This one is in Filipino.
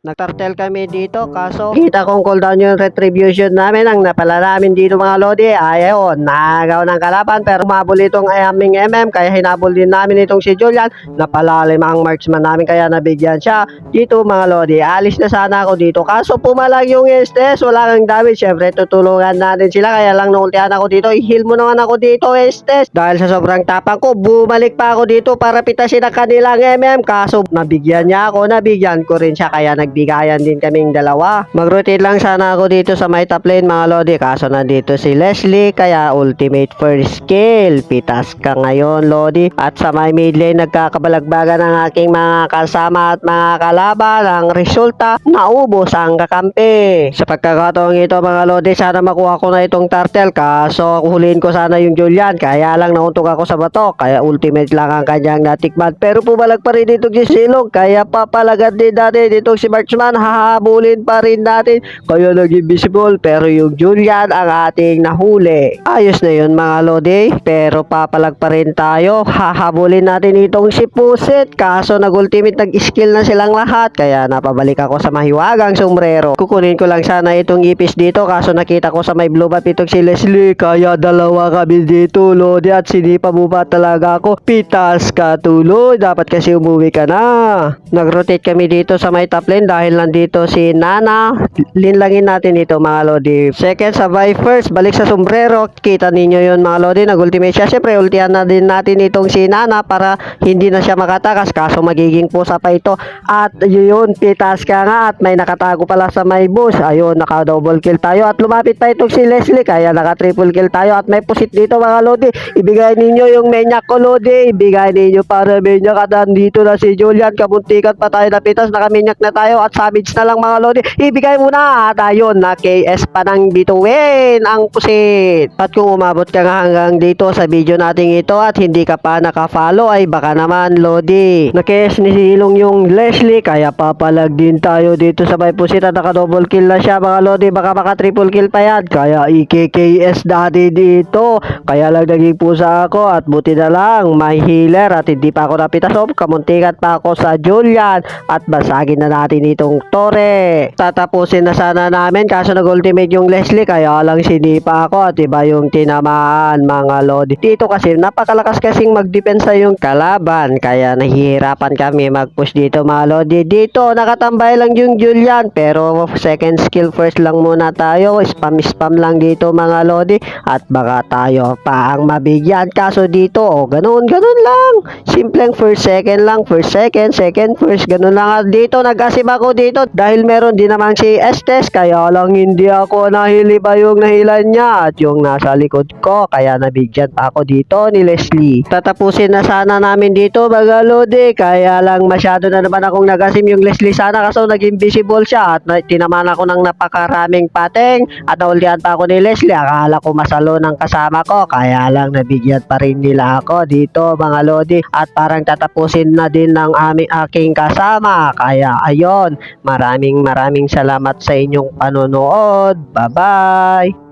Nagtartel kami dito kaso kita kong cooldown yung retribution namin. Ang napala namin dito mga lodi ayaw nagaw ng kalaban pero umabol itong aming MM kaya hinabol din namin itong si Julian. Napalalim ang marksman namin kaya nabigyan siya. Dito mga lodi alis na sana ako dito. Kaso pumalag yung Estes wala kang damage. Syempre tutulungan natin sila kaya lang naultihan ako dito. I-heal mo naman ako dito Estes dahil sa sobrang tapang ko bumalik pa ako dito para pitasin ang kanilang MM kaso nabigyan niya ako nabigyan ko rin siya kaya nagbigayan din kaming dalawa. Mag-rotate lang sana ako dito sa my top lane mga lodi. Kaso nandito si Leslie kaya ultimate first kill. Pitas ka ngayon lodi. At sa my mid lane nagkakabalagbagan ng aking mga kasama at mga kalaban. Ang resulta naubos ang kakampi. Sa pagkakataong ito mga lodi sana makuha ko na itong turtle. Kaso huliin ko sana yung Julian. Kaya lang nauntog ako sa bato. Kaya ultimate lang ang kanyang natikman. Pero pumalag pa rin dito si Silog. Kaya papalagad din natin dito si Marksman hahabulin pa rin natin. Kaya naging visible pero yung Julian ang ating nahuli. Ayos na yun mga lodi pero papalag pa rin tayo. Hahabulin natin itong si Pusit kaso nag-ultimate nag-skill na silang lahat kaya napabalik ako sa mahiwagang sombrero. Kukunin ko lang sana itong ipis dito kaso nakita ko sa may blue buff itong si Leslie kaya dalawa kami dito lodi at sinipa mo ba talaga ako? Pitas ka tuloy dapat kasi umuwi ka na. Nag-rotate kami dito sa may top lane dahil nandito si Nana. Linlangin natin ito mga lodi. Second survive first. Balik sa sombrero. Kita ninyo yon mga lodi nag-ultimate siya. Syempre ultihan na din natin itong si Nana para hindi na siya makatakas. Kaso magiging pusa pa ito. At yun pitas ka nga. At may nakatago pala sa may bush. Ayun naka double kill tayo. At lumapit pa itong si Leslie. Kaya naka triple kill tayo. At may pusit dito mga lodi. Ibigay ninyo yung menyak ko lodi. Ibigay ninyo para menyak. At nandito na si Julian. Kabuntikan pa tayo na pitas. Nakaminyak na tayo at savage na lang mga lodi. Ibigay mo na at ayun na KS pa ng bituin ang pusit. At kung umabot ka nga hanggang dito sa video natin ito at hindi ka pa nakafollow ay baka naman lodi. Na KS ni Silong yung Leslie kaya papalag din tayo dito sa may pusit at naka double kill na siya mga lodi. Baka maka triple kill pa yan. Kaya IKKS dati dito. Kaya lang naging pusa ako at buti na lang may healer at hindi pa ako napitas. Oh, kamuntikan pa ako sa Julian at basagin na natin itong Tore. Tatapusin na sana namin kaso nag-ultimate yung Leslie kaya lang sinipa ako at iba yung tinamaan mga lodi. Dito kasi napakalakas kasing magdepensa yung kalaban kaya nahihirapan kami mag-push dito mga lodi. Dito nakatambay lang yung Julian pero second skill first lang muna tayo. Spam spam lang dito mga lodi at baka tayo pa ang mabigyan. Kaso dito oh ganun ganun lang. Simpleng first second lang first second second first ganun lang. At dito nag-asim ako dito dahil meron din naman si Estes kaya lang hindi ako nahili pa yung nahilan niya at yung nasa likod ko kaya nabigyan pa ako dito ni Leslie. Tatapusin na sana namin dito mga lodi kaya lang masyado na naman akong nag-asim yung Leslie sana kaso naging visible siya at na, tinaman ako ng napakaraming pateng at naulihan pa ako ni Leslie. Akala ko masalo ng kasama ko kaya lang nabigyan pa rin nila ako dito mga lodi at parang tatapusin na din ng aming aking kasama kaya ayon maraming maraming salamat sa inyong panonood. Bye bye